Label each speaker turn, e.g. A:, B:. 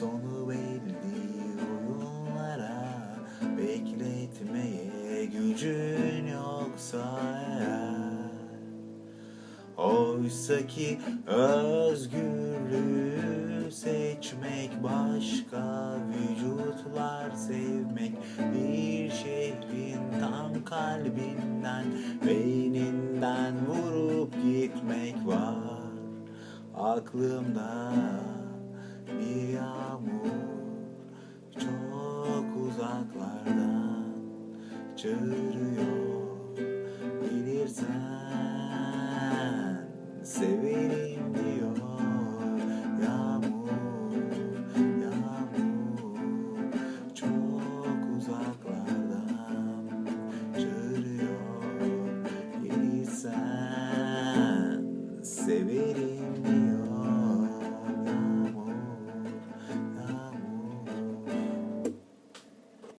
A: Sonu belli oyunlara. Bekletmeye gücün yoksa eğer. Oysa ki özgürlüğü seçmek başka Vücutlar sevmek bir şehrin tam kalbinden Beyninden vurup gitmek var. Aklımda çağırıyor